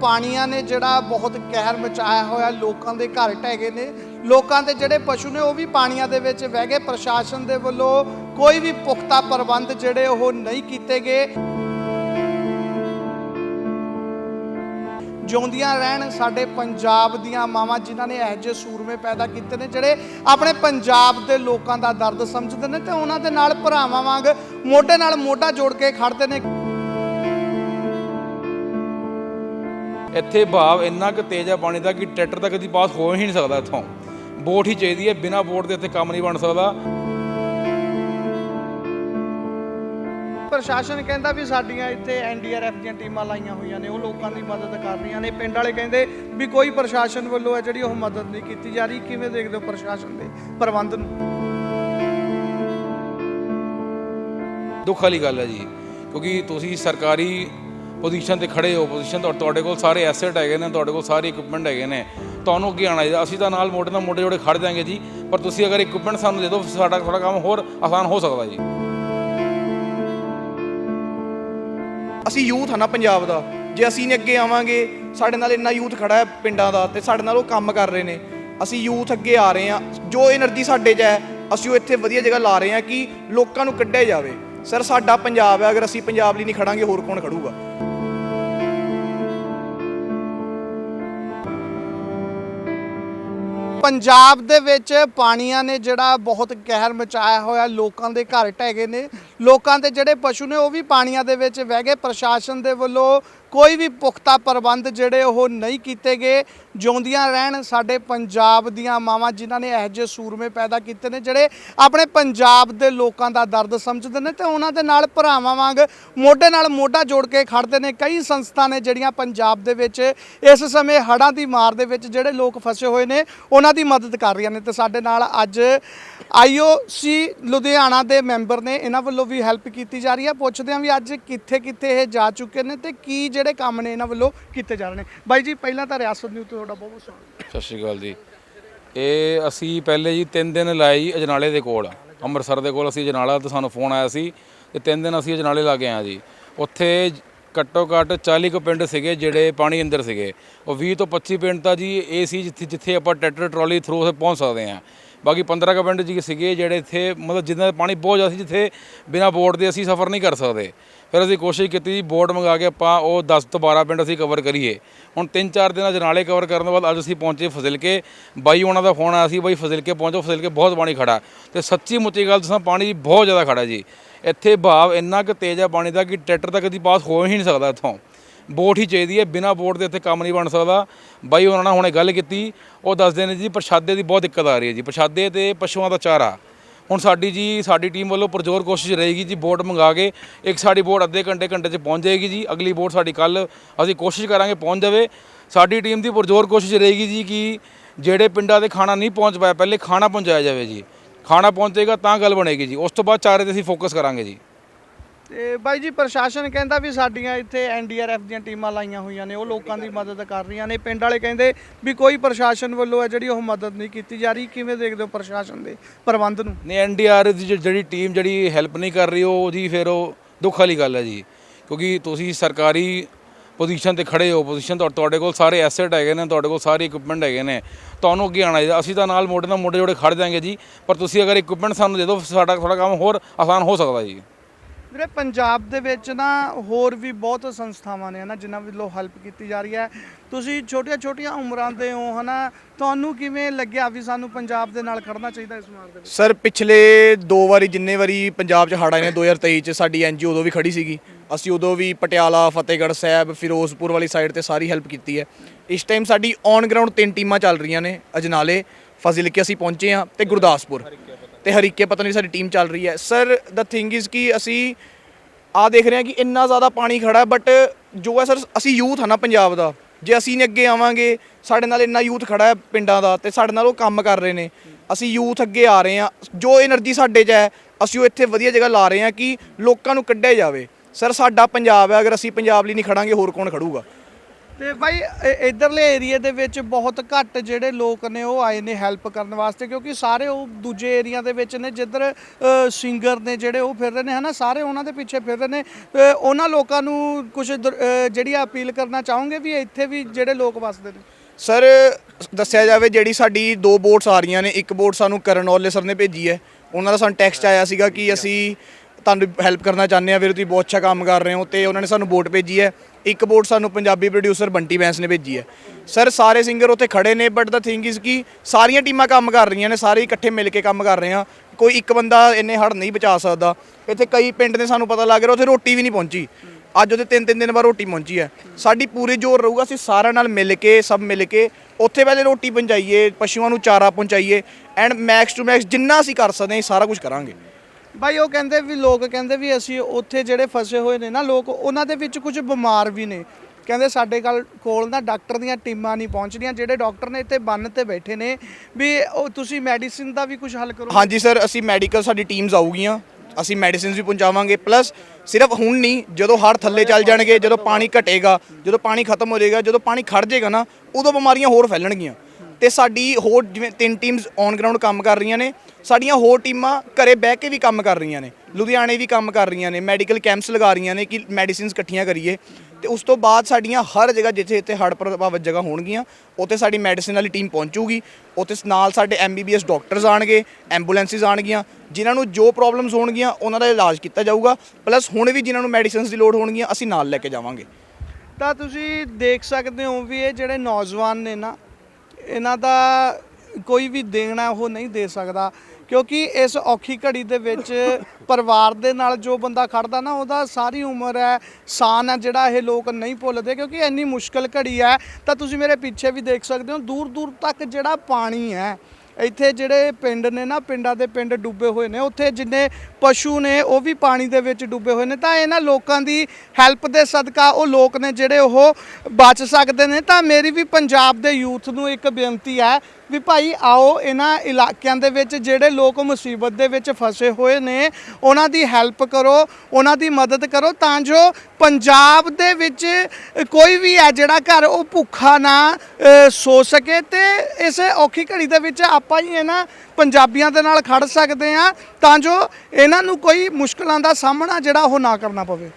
ਪਾਣੀਆਂ ਨੇ ਜਿਹੜਾ ਬਹੁਤ ਕਹਿਰ ਮਚਾਇਆ ਹੋਇਆ ਲੋਕਾਂ ਦੇ ਘਰ ਢਹਿ ਗਏ ਨੇ। ਲੋਕਾਂ ਦੇ ਜਿਹੜੇ ਪਸ਼ੂ ਨੇ ਉਹ ਵੀ ਪਾਣੀਆਂ ਦੇ ਵਿੱਚ ਵਹਿ ਗਏ। ਪ੍ਰਸ਼ਾਸਨ ਦੇ ਵੱਲੋਂ ਕੋਈ ਵੀ ਪੁਖਤਾ ਪ੍ਰਬੰਧ ਜਿਹੜੇ ਉਹ ਨਹੀਂ ਕੀਤੇ ਗਏ। ਜਿਉਂਦੀਆਂ ਰਹਿਣ ਸਾਡੇ ਪੰਜਾਬ ਦੀਆਂ ਮਾਵਾਂ ਜਿਨ੍ਹਾਂ ਨੇ ਇਹੋ ਜਿਹੇ ਸੂਰਮੇ ਪੈਦਾ ਕੀਤੇ ਨੇ, ਜਿਹੜੇ ਆਪਣੇ ਪੰਜਾਬ ਦੇ ਲੋਕਾਂ ਦਾ ਦਰਦ ਸਮਝਦੇ ਨੇ ਤੇ ਉਹਨਾਂ ਦੇ ਨਾਲ ਭਰਾਵਾਂ ਵਾਂਗ ਮੋਢੇ ਨਾਲ ਮੋਢਾ ਜੋੜ ਕੇ ਖੜਦੇ ਨੇ। ਇੱਥੇ ਭਾਵ ਇੰਨਾ ਕੁ ਤੇਜ਼ ਹੈ ਪਾਣੀ ਦਾ ਕਿ ਟਰੈਕਟਰ ਤਾਂ ਕਦੀ ਪਾਸ ਹੋ ਹੀ ਨਹੀਂ ਸਕਦਾ ਇੱਥੋਂ। ਬੋਟ ਹੀ ਚਾਹੀਦੀ ਹੈ ਬਿਨਾ ਬੋਟ ਦੇ ਇੱਥੇ ਕੰਮ ਨਹੀਂ ਬਣ ਸਕਦਾ। ਪ੍ਰਸ਼ਾਸਨ ਕਹਿੰਦਾ ਵੀ ਸਾਡੀਆਂ ਇੱਥੇ ਐਨਡੀਆਰਐਫ ਦੀਆਂ ਟੀਮਾਂ ਲਾਈਆਂ ਹੋਈਆਂ ਨੇ ਉਹ ਲੋਕਾਂ ਦੀ ਮਦਦ ਕਰ ਰਹੀਆਂ ਨੇ। ਪਿੰਡ ਵਾਲੇ ਕਹਿੰਦੇ ਵੀ ਕੋਈ ਪ੍ਰਸ਼ਾਸਨ ਵੱਲੋਂ ਹੈ ਜਿਹੜੀ ਉਹ ਮਦਦ ਨਹੀਂ ਕੀਤੀ ਜਾ ਰਹੀ। ਕਿਵੇਂ ਦੇਖਦੇ ਹੋ ਪ੍ਰਸ਼ਾਸਨ ਦੇ ਪ੍ਰਬੰਧ ਨੂੰ? ਦੁੱਖ ਵਾਲੀ ਗੱਲ ਹੈ ਜੀ ਕਿਉਂਕਿ ਤੁਸੀਂ ਸਰਕਾਰੀ ਪੋਜੀਸ਼ਨ ਤੇ ਖੜੇ ਹੋ ਪੋਜੀਸ਼ਨ ਤੇ ਤੁਹਾਡੇ ਕੋਲ ਸਾਰੇ ਐਸੈਟ ਹੈਗੇ ਨੇ, ਤੁਹਾਡੇ ਕੋਲ ਸਾਰੇ ਇਕਵਿਪਮੈਂਟ ਹੈਗੇ ਨੇ। ਤੁਹਾਨੂੰ ਅੱਗੇ ਆਣਾ ਚਾਹੀਦਾ। ਅਸੀਂ ਤਾਂ ਨਾਲ ਮੋਢੇ ਨਾਲ ਮੋਢੇ ਜੋੜੇ ਖੜ ਜਾਾਂਗੇ ਜੀ। ਪਰ ਤੁਸੀਂ ਅਗਰ ਇਕਵਿਪਮੈਂਟ ਸਾਨੂੰ ਦੇ ਦਿਓ ਸਾਡਾ ਥੋੜਾ ਕੰਮ ਹੋਰ ਆਸਾਨ ਹੋ ਸਕਦਾ ਜੀ। ਅਸੀਂ ਯੂਥ ਆ ਨਾ ਪੰਜਾਬ ਦਾ। ਜੇ ਅਸੀਂ ਨੇ ਅੱਗੇ ਆਵਾਂਗੇ, ਸਾਡੇ ਨਾਲ ਇੰਨਾ ਯੂਥ ਖੜਾ ਹੈ ਪਿੰਡਾਂ ਦਾ ਤੇ ਸਾਡੇ ਨਾਲ ਉਹ ਕੰਮ ਕਰ ਰਹੇ ਨੇ। ਅਸੀਂ ਯੂਥ ਅੱਗੇ ਆ ਰਹੇ ਆ ਜੋ એનર્ਜੀ ਸਾਡੇ 'ਚ ਹੈ, ਅਸੀਂ ਉਹ ਇੱਥੇ ਵਧੀਆ ਜਗ੍ਹਾ ਲਾ ਰਹੇ ਆ ਕਿ ਲੋਕਾਂ ਨੂੰ ਕੱਢਿਆ ਜਾਵੇ। ਸਰ, ਸਾਡਾ ਪੰਜਾਬ ਹੈ। ਅਗਰ ਅਸੀਂ ਪੰਜਾਬ ਲਈ ਨਹੀਂ ਖੜਾਂਗੇ, ਹੋਰ ਕੌਣ ਖੜੂਗਾ? ਪੰਜਾਬ ਦੇ ਵਿੱਚ ਪਾਣੀਆਂ ਨੇ ਜਿਹੜਾ ਬਹੁਤ ਕਹਿਰ ਮਚਾਇਆ ਹੋਇਆ, ਲੋਕਾਂ ਦੇ ਘਰ ਢਹਿ ਗਏ ਨੇ। ਲੋਕਾਂ ਦੇ ਜਿਹੜੇ ਪਸ਼ੂ ਨੇ ਉਹ ਵੀ ਪਾਣੀਆਂ ਦੇ ਵਿੱਚ ਵਹਿ ਗਏ। ਪ੍ਰਸ਼ਾਸਨ ਦੇ ਵੱਲੋਂ ਕੋਈ ਵੀ ਪੁਖਤਾ ਪ੍ਰਬੰਧ ਜਿਹੜੇ ਉਹ ਨਹੀਂ ਕੀਤੇ ਗਏ। ਜਿਉਂਦੀਆਂ ਰਹਿਣ ਸਾਡੇ ਪੰਜਾਬ ਦੀਆਂ ਮਾਵਾਂ ਜਿਨ੍ਹਾਂ ਨੇ ਇਹੋ ਜਿਹੇ ਸੂਰਮੇ ਪੈਦਾ ਕੀਤੇ ਨੇ, ਜਿਹੜੇ ਆਪਣੇ ਪੰਜਾਬ ਦੇ ਲੋਕਾਂ ਦਾ ਦਰਦ ਸਮਝਦੇ ਨੇ ਤੇ ਉਹਨਾਂ ਦੇ ਨਾਲ ਭਰਾਵਾਂ ਵਾਂਗ ਮੋਢੇ ਨਾਲ ਮੋਢਾ ਜੋੜ ਕੇ ਖੜਦੇ ਨੇ। ਕਈ ਸੰਸਥਾ ਨੇ ਜਿਹੜੀਆਂ ਪੰਜਾਬ ਦੇ ਵਿੱਚ ਇਸ ਸਮੇਂ ਹੜ੍ਹਾਂ ਦੀ ਮਾਰ ਦੇ ਵਿੱਚ ਜਿਹੜੇ ਲੋਕ ਫਸੇ ਹੋਏ ਨੇ, ਉਹਨਾਂ ਦੀ ਮਦਦ ਕਰ ਰਹੀਆਂ ਨੇ ਤੇ ਸਾਡੇ ਨਾਲ ਅੱਜ ਆਈਓਸੀ ਲੁਧਿਆਣਾ ਦੇ ਮੈਂਬਰ ਨੇ, ਇਹਨਾਂ ਵੱਲੋਂ ਵੀ ਹੈਲਪ ਕੀਤੀ ਜਾ ਰਹੀ ਹੈ। ਪੁੱਛਦੇ ਹਾਂ ਵੀ ਅੱਜ ਕਿੱਥੇ ਕਿੱਥੇ ਇਹ ਜਾ ਚੁੱਕੇ ਨੇ ਤੇ ਕੀ ਜਿਹੜੇ ਕੰਮ ਨੇ ਇਹਨਾਂ ਵੱਲੋਂ ਕੀਤੇ ਜਾ ਰਹੇ ਨੇ। ਬਾਈ ਜੀ, ਪਹਿਲਾਂ ਤਾਂ ਰਿਆਸਤ ਨਿਊਜ਼ ਤੋਂ ਤੁਹਾਡਾ ਬਹੁਤ ਬਹੁਤ ਸਵਾਗਤ। ਸਤਿ ਸ਼੍ਰੀ ਅਕਾਲ ਜੀ। ਇਹ ਅਸੀਂ ਪਹਿਲੇ ਜੀ 3 ਦਿਨ ਲਾਏ ਜੀ ਅਜਨਾਲੇ ਦੇ ਕੋਲ। ਅੰਮ੍ਰਿਤਸਰ ਦੇ ਕੋਲ ਅਸੀਂ ਅਜਨਾਲਾ ਤੋਂ ਸਾਨੂੰ ਫੋਨ ਆਇਆ ਸੀ ਤੇ 3 ਦਿਨ ਅਸੀਂ ਅਜਨਾਲੇ ਲਾ ਕੇ ਆਏ ਜੀ। ਉੱਥੇ ਘੱਟੋ ਘੱਟ 40 ਕੁ ਪਿੰਡ ਸੀਗੇ ਜਿਹੜੇ ਪਾਣੀ ਅੰਦਰ ਸੀਗੇ। ਉਹ 20 ਤੋਂ 25 ਪਿੰਡ ਤਾਂ ਜੀ ਇਹ ਸੀ ਜਿੱਥੇ ਜਿੱਥੇ ਆਪਾਂ ਟਰੈਕਟਰ ਟਰਾਲੀ ਥਰੂ ਉੱਥੇ ਪਹੁੰਚ ਸਕਦੇ ਹਾਂ ਬਾਕੀ 15 ਕੁ ਪਿੰਡ ਜੀ ਸੀਗੇ ਜਿਹੜੇ ਇੱਥੇ ਮਤਲਬ ਜਿੱਦਾਂ ਪਾਣੀ ਬਹੁਤ ਜ਼ਿਆਦਾ ਸੀ ਜਿੱਥੇ ਬਿਨਾ ਬੋਰਡ ਦੇ ਅਸੀਂ ਸਫ਼ਰ ਨਹੀਂ ਕਰ ਸਕਦੇ। ਫਿਰ ਅਸੀਂ ਕੋਸ਼ਿਸ਼ ਕੀਤੀ ਜੀ ਬੋਟ ਮੰਗਾ ਕੇ ਆਪਾਂ ਉਹ 10 ਤੋਂ 12 ਪਿੰਡ ਅਸੀਂ ਕਵਰ ਕਰੀਏ। ਹੁਣ 3-4 ਦਿਨਾਂ ਜਨਾਲੇ ਕਵਰ ਕਰਨ ਤੋਂ ਬਾਅਦ ਅੱਜ ਅਸੀਂ ਪਹੁੰਚੇ ਫਜ਼ਿਲਕੇ। ਬਾਈ ਉਹਨਾਂ ਦਾ ਫੋਨ ਆਇਆ ਸੀ, ਬਾਈ ਫਜ਼ਿਲਕੇ ਪਹੁੰਚੋ, ਫਜ਼ਿਲਕੇ ਬਹੁਤ ਪਾਣੀ ਖੜਾ। ਤੇ ਸੱਚੀ ਮੁੱਚੀ ਗੱਲ ਦੱਸਾਂ, ਪਾਣੀ ਬਹੁਤ ਜ਼ਿਆਦਾ ਖੜਾ ਜੀ। ਇੱਥੇ ਭਾਵ ਇੰਨਾ ਕੁ ਤੇਜ਼ ਆ ਪਾਣੀ ਦਾ ਕਿ ਟਰੈਕਟਰ ਤਾਂ ਕਦੀ ਪਾਸ ਹੋ ਹੀ ਨਹੀਂ ਸਕਦਾ ਇੱਥੋਂ। ਬੋਟ ਹੀ ਚਾਹੀਦੀ ਹੈ, ਬਿਨਾ ਬੋਟ ਦੇ ਇੱਥੇ ਕੰਮ ਨਹੀਂ ਬਣ ਸਕਦਾ। ਬਾਈ ਉਹਨਾਂ ਨਾਲ ਹੁਣੇ ਗੱਲ ਕੀਤੀ, ਉਹ ਦੱਸਦੇ ਨੇ ਜੀ, ਪ੍ਰਸ਼ਾਦੇ ਦੀ ਬਹੁਤ ਦਿੱਕਤ ਆ ਰਹੀ ਹੈ ਜੀ। ਪ੍ਰਸ਼ਾਦੇ ਤੇ ਪਸ਼ੂਆਂ ਦਾ ਚਾਰਾ। ਹੁਣ ਸਾਡੀ ਜੀ, ਸਾਡੀ ਟੀਮ ਵੱਲੋਂ ਪਰਜ਼ੋਰ ਕੋਸ਼ਿਸ਼ ਰਹੇਗੀ ਜੀ ਬੋਟ ਮੰਗਾ ਕੇ ਇੱਕ ਸਾਡੀ ਬੋਟ ਅੱਧੇ ਘੰਟੇ ਘੰਟੇ 'ਚ ਪਹੁੰਚ ਜਾਏਗੀ ਜੀ, ਅਗਲੀ ਬੋਟ ਸਾਡੀ ਕੱਲ ਅਸੀਂ ਕੋਸ਼ਿਸ਼ ਕਰਾਂਗੇ ਪਹੁੰਚ ਜਾਵੇ। ਸਾਡੀ ਟੀਮ ਦੀ ਪਰਜ਼ੋਰ ਕੋਸ਼ਿਸ਼ ਰਹੇਗੀ ਜੀ ਕਿ ਜਿਹੜੇ ਪਿੰਡਾਂ ਦੇ ਖਾਣਾ ਨਹੀਂ ਪਹੁੰਚ ਪਾਇਆ, ਪਹਿਲੇ ਖਾਣਾ ਪਹੁੰਚਾਇਆ ਜਾਵੇ ਜੀ। ਖਾਣਾ ਪਹੁੰਚੇਗਾ ਤਾਂ ਗੱਲ ਬਣੇਗੀ ਜੀ, ਉਸ ਤੋਂ ਬਾਅਦ ਚਾਰੇ ਤੇ ਅਸੀਂ ਫੋਕਸ ਕਰਾਂਗੇ ਜੀ। ਤੇ ਬਾਈ ਜੀ, ਪ੍ਰਸ਼ਾਸਨ ਕਹਿੰਦਾ ਵੀ ਸਾਡੀਆਂ ਇੱਥੇ ਐਨਡੀਆਰਐਫ ਦੀਆਂ ਟੀਮਾਂ ਲਾਈਆਂ ਹੋਈਆਂ ਨੇ, ਉਹ ਲੋਕਾਂ ਦੀ ਮਦਦ ਕਰ ਰਹੀਆਂ ਨੇ। ਪਿੰਡ ਵਾਲੇ ਕਹਿੰਦੇ ਵੀ ਕੋਈ ਪ੍ਰਸ਼ਾਸਨ ਵੱਲੋਂ ਹੈ ਜਿਹੜੀ ਉਹ ਮਦਦ ਨਹੀਂ ਕੀਤੀ ਜਾ ਰਹੀ। ਕਿਵੇਂ ਦੇਖਦੇ ਹੋ ਪ੍ਰਸ਼ਾਸਨ ਦੇ ਪ੍ਰਬੰਧ ਨੂੰ? ਨਹੀਂ ਐਨਡੀਆਰ ਦੀ ਜਿਹੜੀ- ਜਿਹੜੀ ਟੀਮ ਜਿਹੜੀ ਹੈਲਪ ਨਹੀਂ ਕਰ ਰਹੀ, ਉਹ ਜੀ ਫਿਰ ਉਹ ਦੁੱਖ ਵਾਲੀ ਗੱਲ ਹੈ ਜੀ। ਕਿਉਂਕਿ ਤੁਸੀਂ ਸਰਕਾਰੀ ਪੋਜੀਸ਼ਨ ਤੇ ਖੜੇ ਹੋ, ਪੋਜੀਸ਼ਨ ਤੁਹਾਡੇ ਕੋਲ ਸਾਰੇ ਐਸੈਟ ਹੈਗੇ ਨੇ, ਤੁਹਾਡੇ ਕੋਲ ਸਾਰੇ ਇਕਵਿਪਮੈਂਟ ਹੈਗੇ ਨੇ। ਤੁਹਾਨੂੰ ਅੱਗੇ ਆਣਾ ਚਾਹੀਦਾ। ਅਸੀਂ ਤਾਂ ਨਾਲ ਮੋਢੇ ਨਾਲ ਮੋਢੇ ਜੋੜੇ ਖੜ ਜਾਾਂਗੇ ਜੀ। ਪਰ ਤੁਸੀਂ ਅਗਰ ਇਕਵਿਪਮੈਂਟ ਸਾਨੂੰ ਦੇ ਦਿਓ ਸਾਡਾ ਥੋੜਾ ਕੰਮ ਹੋਰ ਆਸਾਨ ਹੋ ਸਕਦਾ ਜੀ। ਵੀਰੇ, ਪੰਜਾਬ ਦੇ ਵਿੱਚ ਨਾ ਹੋਰ ਵੀ ਬਹੁਤ ਸੰਸਥਾਵਾਂ ਨੇ, ਹਨਾ, ਜਿਨ੍ਹਾਂ ਵੱਲੋਂ ਹੈਲਪ ਕੀਤੀ ਜਾ ਰਹੀ ਹੈ। ਤੁਸੀਂ ਛੋਟੀਆਂ ਛੋਟੀਆਂ ਉਮਰਾਂ ਦੇ ਹੋ, ਹਨਾ, ਤੁਹਾਨੂੰ ਕਿਵੇਂ ਲੱਗਿਆ ਵੀ ਸਾਨੂੰ ਪੰਜਾਬ ਦੇ ਨਾਲ ਖੜਨਾ ਚਾਹੀਦਾ ਇਸ ਮਾਰ ਦੇ ਵਿੱਚ? ਸਰ, ਪਿਛਲੇ ਦੋ ਵਾਰੀ, ਜਿੰਨੇ ਵਾਰੀ ਪੰਜਾਬ 'ਚ ਹੜ੍ਹ ਆਏ ਨੇ 2023 'ਚ ਸਾਡੀ ਐਨਜੀਓ ਉਦੋਂ ਵੀ ਖੜੀ ਸੀਗੀ। ਅਸੀਂ ਉਦੋਂ ਵੀ ਪਟਿਆਲਾ, ਫਤਿਹਗੜ੍ਹ ਸਾਹਿਬ, ਫਿਰੋਜ਼ਪੁਰ ਵਾਲੀ ਸਾਈਡ ਤੇ ਸਾਰੀ ਹੈਲਪ ਕੀਤੀ ਹੈ। ਇਸ ਟਾਈਮ ਸਾਡੀ ਔਨ ਗਰਾਊਂਡ ਤਿੰਨ ਟੀਮਾਂ ਚੱਲ ਰਹੀਆਂ ਨੇ, ਅਜਨਾਲੇ, ਫਾਜ਼ਿਲਕੇ ਅਸੀਂ ਪਹੁੰਚੇ ਹਾਂ ਤੇ ਗੁਰਦਾਸਪੁਰ। ਤੇ ਹਰੀਕੇ ਨਹੀਂ ਸਾਡੀ ਟੀਮ ਚੱਲ ਰਹੀ ਹੈ। ਸਰ ਦਾ ਥਿੰਗ ਇਜ਼ ਕਿ ਅਸੀਂ ਆ ਦੇਖ ਰਹੇ ਹਾਂ ਕਿ ਇੰਨਾ ਜ਼ਿਆਦਾ ਪਾਣੀ ਖੜਾ ਹੈ ਬਟ ਜੋ ਹੈ ਸਰ ਅਸੀਂ ਯੂਥ ਆ ਨਾ ਪੰਜਾਬ ਦਾ। ਜੇ ਅਸੀਂ ਨੇ ਅੱਗੇ ਆਵਾਂਗੇ, ਸਾਡੇ ਨਾਲ ਇੰਨਾ ਯੂਥ ਖੜਾ ਹੈ ਪਿੰਡਾਂ ਦਾ ਤੇ ਸਾਡੇ ਨਾਲ ਉਹ ਕੰਮ ਕਰ ਰਹੇ ਨੇ। ਅਸੀਂ ਯੂਥ ਅੱਗੇ ਆ ਰਹੇ ਹਾਂ। ਜੋ એનર્ਜੀ ਸਾਡੇ 'ਚ ਹੈ, ਅਸੀਂ ਉਹ ਇੱਥੇ ਵਧੀਆ ਜਗ੍ਹਾ ਲਾ ਰਹੇ ਹਾਂ ਕਿ ਲੋਕਾਂ ਨੂੰ ਕੱਢਿਆ ਜਾਵੇ। ਸਰ ਸਾਡਾ ਪੰਜਾਬ ਹੈ, ਅਗਰ ਅਸੀਂ ਪੰਜਾਬ ਲਈ ਨਹੀਂ ਖੜਾਂਗੇ, ਹੋਰ ਕੌਣ ਖੜੂਗਾ? ਤੇ ਬਾਈ ਇ- ਇੱਧਰਲੇ ਏਰੀਏ ਦੇ ਵਿੱਚ ਬਹੁਤ ਘੱਟ ਜਿਹੜੇ ਲੋਕ ਨੇ ਉਹ ਆਏ ਨੇ ਹੈਲਪ ਕਰਨ ਵਾਸਤੇ ਕਿਉਂਕਿ ਸਾਰੇ ਉਹ ਦੂਜੇ ਏਰੀਆ ਦੇ ਵਿੱਚ ਨੇ ਜਿੱਧਰ ਸਿੰਗਰ ਨੇ ਜਿਹੜੇ ਉਹ ਫਿਰ ਰਹੇ ਨੇ ਹਨਾ? ਸਾਰੇ ਉਹਨਾਂ ਦੇ ਪਿੱਛੇ ਫਿਰ ਰਹੇ ਨੇ। ਅ, ਉਹਨਾਂ ਲੋਕਾਂ ਨੂੰ ਕੁਝ ਜਿਹੜੀ ਅਪੀਲ ਕਰਨਾ ਚਾਹੋਗੇ ਵੀ ਇੱਥੇ ਵੀ ਜਿਹੜੇ ਲੋਕ ਵੱਸਦੇ ਨੇ? ਸਰ ਦੱਸਿਆ ਜਾਵੇ ਜਿਹੜੀ ਸਾਡੀ ਦੋ ਬੋਟਸ ਆ ਰਹੀਆਂ ਨੇ ਇੱਕ ਬੋਟ ਸਾਨੂੰ ਕਰਨ ਔਲੇ ਸਰ ਨੇ ਭੇਜੀ ਹੈ। ਉਹਨਾਂ ਦਾ ਸਾਨੂੰ ਟੈਕਸਟ ਆਇਆ ਸੀਗਾ ਕਿ ਅਸੀਂ ਤੁਹਾਨੂੰ ਹੈਲਪ ਕਰਨਾ ਚਾਹੁੰਦੇ ਆ ਵੀਰ ਤੁਸੀਂ ਬਹੁਤ ਅੱਛਾ ਕੰਮ ਕਰ ਰਹੇ ਹੋ ਤੇ ਉਹਨਾਂ ਨੇ ਸਾਨੂੰ ਵੋਟ ਭੇਜੀ ਹੈ। ਇੱਕ ਵੋਟ ਸਾਨੂੰ ਪੰਜਾਬੀ ਪ੍ਰੋਡਿਊਸਰ ਬੰਟੀ ਬੈਂਸ ਨੇ ਭੇਜੀ ਹੈ। ਸਰ ਸਾਰੇ ਸਿੰਗਰ ਉੱਥੇ ਖੜੇ ਨੇ ਬਟ ਦਾ ਥਿੰਗ ਇਜ਼ ਕਿ ਸਾਰੀਆਂ ਟੀਮਾਂ ਕੰਮ ਕਰ ਰਹੀਆਂ ਨੇ, ਸਾਰੇ ਇਕੱਠੇ ਮਿਲ ਕੇ ਕੰਮ ਕਰ ਰਹੇ ਆ ਕੋਈ ਇੱਕ ਬੰਦਾ ਇੰਨੇ ਹੜ ਨਹੀਂ ਬਚਾ ਸਕਦਾ। ਇੱਥੇ ਕਈ ਪਿੰਡ ਨੇ ਸਾਨੂੰ ਪਤਾ ਲੱਗ ਰਿਹਾ, ਉੱਥੇ ਰੋਟੀ ਵੀ ਨਹੀਂ ਪਹੁੰਚੀ। ਅੱਜ ਉਹਦੇ ਤਿੰਨ ਤਿੰਨ ਦਿਨ ਬਾਅਦ ਰੋਟੀ ਪਹੁੰਚੀ ਹੈ। ਸਾਡੀ ਪੂਰੀ ਜ਼ੋਰ ਰਹੂਗਾ, ਅਸੀਂ ਸਾਰਿਆਂ ਨਾਲ ਮਿਲ ਕੇ, ਸਭ ਮਿਲ ਕੇ, ਉੱਥੇ ਪਹਿਲੇ ਰੋਟੀ ਪਹੁੰਚਾਈਏ, ਪਸ਼ੂਆਂ ਨੂੰ ਚਾਰਾ ਪਹੁੰਚਾਈਏ ਐਂਡ ਮੈਕਸ ਟੂ ਮੈਕਸ ਜਿੰਨਾ ਅਸੀਂ ਕਰ ਸਕਦੇ ਹਾਂ, ਅਸੀਂ ਸਾਰਾ ਕੁਝ ਕਰਾਂਗੇ। ਬਾਈ, ਉਹ ਕਹਿੰਦੇ ਵੀ, ਲੋਕ ਕਹਿੰਦੇ ਵੀ ਅਸੀਂ ਉੱਥੇ ਜਿਹੜੇ ਫਸੇ ਹੋਏ ਨੇ ਨਾ ਲੋਕ, ਉਹਨਾਂ ਦੇ ਵਿੱਚ ਕੁਝ ਬਿਮਾਰ ਵੀ ਨੇ। ਕਹਿੰਦੇ ਸਾਡੇ ਕੋਲ ਕੋਲ ਨਾ ਡਾਕਟਰ ਦੀਆਂ ਟੀਮਾਂ ਨਹੀਂ ਪਹੁੰਚਦੀਆਂ, ਜਿਹੜੇ ਡਾਕਟਰ ਨੇ ਇੱਥੇ ਬੰਨ ਤੇ ਬੈਠੇ ਨੇ। ਵੀ ਉਹ ਤੁਸੀਂ ਮੈਡੀਸਿਨ ਦਾ ਵੀ ਕੁਝ ਹੱਲ ਕਰੋ। ਹਾਂਜੀ ਸਰ, ਅਸੀਂ ਮੈਡੀਕਲ ਸਾਡੀ ਟੀਮਸ ਆਊਗੀਆਂ। ਅਸੀਂ ਮੈਡੀਸਿਨਸ ਵੀ ਪਹੁੰਚਾਵਾਂਗੇ, ਪਲੱਸ ਸਿਰਫ ਹੁਣ ਨਹੀਂ, ਜਦੋਂ ਹੜ ਥੱਲੇ ਚੱਲ ਜਾਣਗੇ, ਜਦੋਂ ਪਾਣੀ ਘਟੇਗਾ, ਜਦੋਂ ਪਾਣੀ ਖਤਮ ਹੋ ਜਾਏਗਾ, ਜਦੋਂ ਪਾਣੀ ਖੜ ਜਾਏਗਾ ਨਾ, ਉਦੋਂ ਬਿਮਾਰੀਆਂ ਹੋਰ ਫੈਲਣਗੀਆਂ। ਤੇ ਸਾਡੀ ਹੋਰ ਜਿਵੇਂ ਤਿੰਨ ਟੀਮਸ ਔਨ ਗਰਾਊਂਡ ਕੰਮ ਕਰ ਰਹੀਆਂ ਨੇ, ਸਾਡੀਆਂ ਹੋਰ ਟੀਮਾਂ ਘਰੇ ਬਹਿ ਕੇ ਵੀ ਕੰਮ ਕਰ ਰਹੀਆਂ ਨੇ, ਲੁਧਿਆਣੇ ਵੀ ਕੰਮ ਕਰ ਰਹੀਆਂ ਨੇ ਮੈਡੀਕਲ ਕੈਂਪਸ ਲਗਾ ਰਹੀਆਂ ਨੇ ਕਿ ਮੈਡੀਸਿਨਸ ਇਕੱਠੀਆਂ ਕਰੀਏ। ਤੇ ਉਸ ਤੋਂ ਬਾਅਦ ਸਾਡੀਆਂ ਹਰ ਜਗ੍ਹਾ ਜਿੱਥੇ ਜਿੱਥੇ ਹੜ੍ਹ ਪ੍ਰਭਾਵਿਤ ਜਗ੍ਹਾ ਹੋਣਗੀਆਂ, ਉੱਥੇ ਸਾਡੀ ਮੈਡੀਸਿਨ ਵਾਲੀ ਟੀਮ ਪਹੁੰਚੂਗੀ, ਉੱਥੇ ਨਾਲ ਸਾਡੇ ਐਮਬੀਬੀਐਸ ਡਾਕਟਰਸ ਆਣਗੇ ਐਂਬੂਲੈਂਸਿਸ ਆਣਗੀਆਂ ਜਿਨ੍ਹਾਂ ਨੂੰ ਜੋ ਪ੍ਰੋਬਲਮਸ ਹੋਣਗੀਆਂ, ਉਹਨਾਂ ਦਾ ਇਲਾਜ ਕੀਤਾ ਜਾਊਗਾ ਪਲੱਸ ਹੁਣ ਵੀ ਜਿਨ੍ਹਾਂ ਨੂੰ ਮੈਡੀਸਿਨਸ ਦੀ ਲੋੜ ਹੋਣਗੀਆਂ, ਅਸੀਂ ਨਾਲ ਲੈ ਕੇ ਜਾਵਾਂਗੇ। ਤਾਂ ਤੁਸੀਂ ਦੇਖ ਸਕਦੇ ਹੋ ਵੀ ਇਹ ਜਿਹੜੇ ਨੌਜਵਾਨ ਨੇ ਨਾ ਇਹਨਾਂ ਦਾ ਕੋਈ ਵੀ ਦੇਣਾ ਉਹ ਨਹੀਂ ਦੇ ਸਕਦਾ। ਕਿਉਂਕਿ ਇਸ ਔਖੀ ਘੜੀ ਦੇ ਵਿੱਚ ਪਰਿਵਾਰ ਦੇ ਨਾਲ ਜੋ ਬੰਦਾ ਖੜਦਾ ਨਾ, ਉਹਦਾ ਸਾਰੀ ਉਮਰ ਹੈ, ਸਾਨ ਹੈ, ਜਿਹੜਾ ਇਹ ਲੋਕ ਨਹੀਂ ਭੁੱਲਦੇ। ਕਿਉਂਕਿ ਇੰਨੀ ਮੁਸ਼ਕਲ ਘੜੀ ਹੈ, ਤਾਂ ਤੁਸੀਂ ਮੇਰੇ ਪਿੱਛੇ ਵੀ ਦੇਖ ਸਕਦੇ ਹੋ ਦੂਰ ਦੂਰ ਤੱਕ ਜਿਹੜਾ ਪਾਣੀ ਹੈ ਇੱਥੇ ਜਿਹੜੇ ਪਿੰਡ ਨੇ ਨਾ, ਪਿੰਡਾਂ ਦੇ ਪਿੰਡ ਡੁੱਬੇ ਹੋਏ ਨੇ, ਉੱਥੇ ਜਿੰਨੇ ਪਸ਼ੂ ਨੇ, ਉਹ ਵੀ ਪਾਣੀ ਦੇ ਵਿੱਚ ਡੁੱਬੇ ਹੋਏ ਨੇ। ਤਾਂ ਇਹਨਾਂ ਲੋਕਾਂ ਦੀ ਹੈਲਪ ਦੇ ਸਦਕਾ ਉਹ ਲੋਕ ਨੇ ਜਿਹੜੇ ਉਹ ਬਚ ਸਕਦੇ ਨੇ। ਤਾਂ ਮੇਰੀ ਵੀ ਪੰਜਾਬ ਦੇ ਯੂਥ ਨੂੰ ਇੱਕ ਬੇਨਤੀ ਹੈ ਵੀ ਭਾਈ ਆਓ ਇਹਨਾਂ ਇਲਾਕਿਆਂ ਦੇ ਵਿੱਚ ਜਿਹੜੇ ਲੋਕ ਮੁਸੀਬਤ ਦੇ ਵਿੱਚ ਫਸੇ ਹੋਏ ਨੇ, ਉਹਨਾਂ ਦੀ ਹੈਲਪ ਕਰੋ, ਉਹਨਾਂ ਦੀ ਮਦਦ ਕਰੋ। ਤਾਂ ਜੋ ਪੰਜਾਬ ਦੇ ਵਿੱਚ ਕੋਈ ਵੀ ਹੈ ਜਿਹੜਾ ਘਰ ਉਹ ਭੁੱਖਾ ਨਾ ਸੋ ਸਕੇ ਤੇ ਇਸ ਔਖੀ ਘੜੀ ਦੇ ਵਿੱਚ ਆਪ ਆਪਾਂ ਹੀ ਇਹਨਾਂ ਪੰਜਾਬੀਆਂ ਦੇ ਨਾਲ ਖੜ ਸਕਦੇ ਆ ਤਾਂ ਜੋ ਇਹਨਾਂ ਨੂੰ ਕੋਈ ਮੁਸ਼ਕਲਾਂ ਦਾ ਸਾਹਮਣਾ ਜਿਹੜਾ ਉਹ ਨਾ ਕਰਨਾ ਪਵੇ।